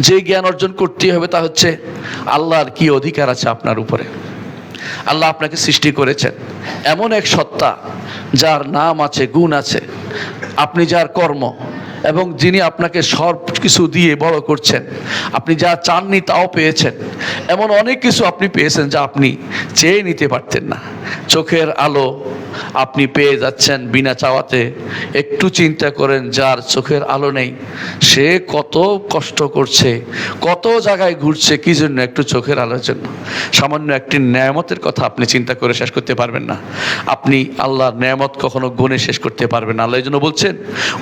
যে জ্ঞান অর্জন করতে হবে তা হচ্ছে আল্লাহর কি অধিকার আছে আপনার উপরে। আল্লাহ আপনাকে সৃষ্টি করেছেন। এমন এক সত্তা যার নাম আছে, গুণ আছে। আপনি যার কর্ম এবং যিনি আপনাকে সব কিছু দিয়ে বড় করছেন, আপনি যা চাননি তাও পেয়েছেন। এমন অনেক কিছু আপনি পেয়েছেন যা আপনি চেয়ে নিতে পারতেন না। চোখের আলো আপনি পেয়ে যাচ্ছেন বিনা চাওয়াতে। একটু চিন্তা করেন, যার চোখের আলো নেই, সে কত কষ্ট করছে, কত জায়গায় ঘুরছে, কি জন্য একটু চোখের আলোর জন্য? সামান্য একটি ন্যায়ামতের কথা আপনি চিন্তা করে শেষ করতে পারবেন না। আপনি আল্লাহর ন্যায়ামত কখনো গুণে শেষ করতে পারবেন আল্লাহ এই জন্য বলছেন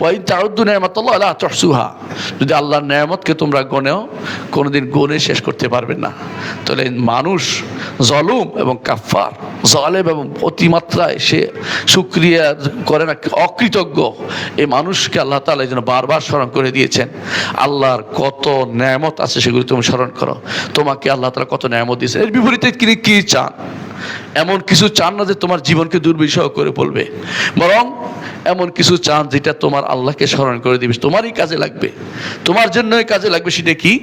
ওই তারুদ্দু ন্যায়ামত আল্লাহ চরসুহা যদি আল্লাহর তোমরা গণেও, কোনোদিন গুণে শেষ করতে পারবে না। তাহলে মানুষ জলুম এবং কাফার জলেম এবং অতিমাত্রায় সে সুক্রিয়া করে না, অকৃতজ্ঞ। এই মানুষকে আল্লাহ তালা যেন বারবার স্মরণ করে দিয়েছেন, আল্লাহর কত ন্যায়ামত আছে সেগুলি তুমি স্মরণ করো। তোমাকে আল্লাহ তালা কত ন্যায়ামত দিয়েছে এর বিপরীতে তিনি কি চান? এমন কিছু চান না যে তোমার জীবনকে দুর্বিষহ করে বলবে বরং এমন কিছু চান যেটা তোমার আল্লাহকে স্মরণ করে দিবে। তোমারই কাজে লাগবে। তোমার জন্যই কাজে লাগবে সেটা কি?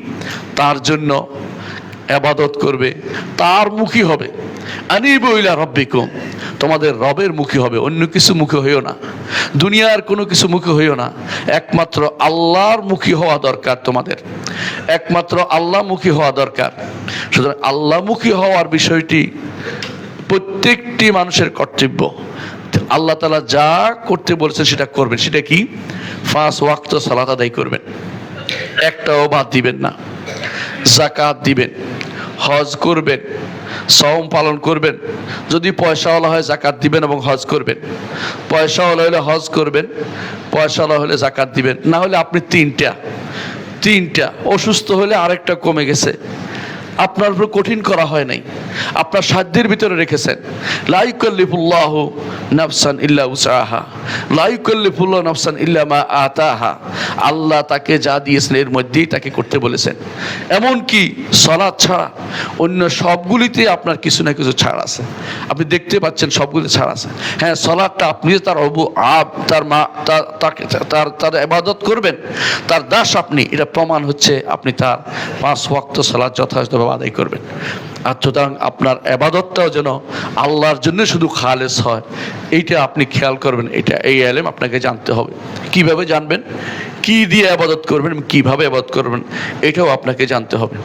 তার জন্য আবাদত করবে। তার মুখী হবে। আনিবইলা রব্বিকুম। তোমাদের রবের মুখী হবে। অন্য কিছু মুখে হইও না। দুনিয়ার কোনো কিছু মুখে হইও না। একমাত্র আল্লাহর মুখী হওয়া দরকার তোমাদের। একমাত্র আল্লাহমুখী হওয়া দরকার। সুতরাং আল্লাহমুখী হওয়ার বিষয়টি প্রত্যেকটি মানুষের কর্তব্য। আল্লাহ তালা যা করতে বলেছেন সেটা করবেন। সেটা কি? ফার্স্ট ওয়াক্ত সালাত আদায় করবেন। একটাও বাদ দিবেন না। জাকাত দিবেন। হজ করবেন। সওম পালন করবেন। যদি পয়সাওয়ালা হয় জাকাত দিবেন এবং হজ করবেন। পয়সাওয়ালা হলে হজ করবেন। পয়সাওয়ালা হলে জাকাত দিবেন। না হলে আপনি তিনটা। তিনটা। অসুস্থ হলে আরেকটা কমে গেছে। আপনার উপর কঠিন করা হয় নাই। আপনার সাধ্যের ভিতরে রেখেছেন। লাইকল্লিফুল্লাহ নাফসান ইল্লা উসাহা লাইকল্লিফুল্লাহ নাফসান ইল্লা মা আতাহা। আল্লাহ তাকে যা দিয়েছেন, এর মধ্যেই তাকে করতে বলেছেন। এমন কি সলাদ ছাড়া অন্য সবগুলিতে আপনার কিছু না কিছু ছাড় আছে। আপনি দেখতে পাচ্ছেন সবগুলি ছাড় আছে। হ্যাঁ সলাদটা আপনি তার অবু আব তার মা তাকে তার তার এবাদত করবেন, তার দাস আপনি, এটা প্রমাণ হচ্ছে আপনি তার পাঁচ ওয়াক্ত সালাদ যথাযথভাবে আদায় করবেন। আর সুতরাং আপনার আবাদতটাও যেন আল্লাহর জন্য শুধু খালেস হয়, এইটা আপনি খেয়াল করবেন, এটা এই আলেম আপনাকে জানতে হবে। কীভাবে জানবেন? কি দিয়ে আবাদত করবেন কীভাবে আবাদত করবেন? এটাও আপনাকে জানতে হবে।